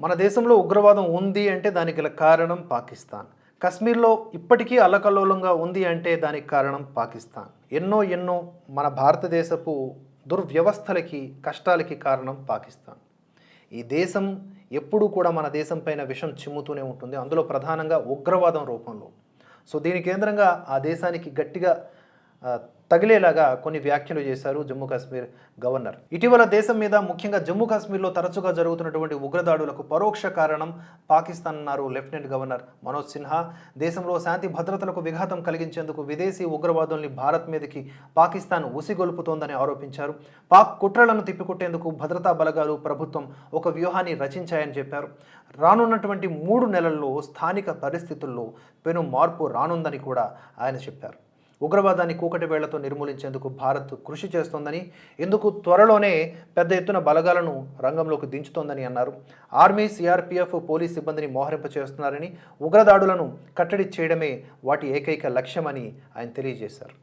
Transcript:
మన దేశంలో ఉగ్రవాదం ఉంది అంటే దానికి గల కారణం పాకిస్తాన్. కశ్మీర్లో ఇప్పటికీ అల్లకల్లోలంగా ఉంది అంటే దానికి కారణం పాకిస్తాన్. ఎన్నో ఎన్నో మన భారతదేశపు దుర్వ్యవస్థలకి కష్టాలకి కారణం పాకిస్తాన్. ఈ దేశం ఎప్పుడూ కూడా మన దేశం పైన విషం చిమ్ముతూనే ఉంటుంది. అందులో ప్రధానంగా ఉగ్రవాదం రూపంలో. సో దీని కేంద్రంగా ఆ దేశానికి గట్టిగా తగిలేలాగా కొన్ని వ్యాఖ్యలు చేశారు జమ్మూ కాశ్మీర్ గవర్నర్. ఇటీవల దేశం మీద ముఖ్యంగా జమ్మూ కాశ్మీర్లో తరచుగా జరుగుతున్నటువంటి ఉగ్రదాడులకు పరోక్ష కారణం పాకిస్తాన్ అన్నారు లెఫ్టినెంట్ గవర్నర్ మనోజ్ సిన్హా. దేశంలో శాంతి భద్రతలకు విఘాతం కలిగించేందుకు విదేశీ ఉగ్రవాదుల్ని భారత్ మీదకి పాకిస్తాన్ ఉసిగొల్పుతోందని ఆరోపించారు. పాక్ కుట్రలను తిప్పికొట్టేందుకు భద్రతా బలగాలు ప్రభుత్వం ఒక వ్యూహాన్ని రచించాయని చెప్పారు. రానున్నటువంటి మూడు నెలల్లో స్థానిక పరిస్థితుల్లో పెను మార్పు రానుందని కూడా ఆయన చెప్పారు. ఉగ్రవాదాన్ని కూకటి వేళ్ళతో నిర్మూలించేందుకు భారత్ కృషి చేస్తోందని ఇందుకు త్వరలోనే పెద్ద ఎత్తున బలగాలను రంగంలోకి దించుతోందని అన్నారు. ఆర్మీ సిఆర్పీఎఫ్ పోలీస్ సిబ్బందిని మోహరింప చేస్తున్నారని ఉగ్రదాడులను కట్టడి చేయడమే వాటి ఏకైక లక్ష్యమని ఆయన తెలియజేశారు.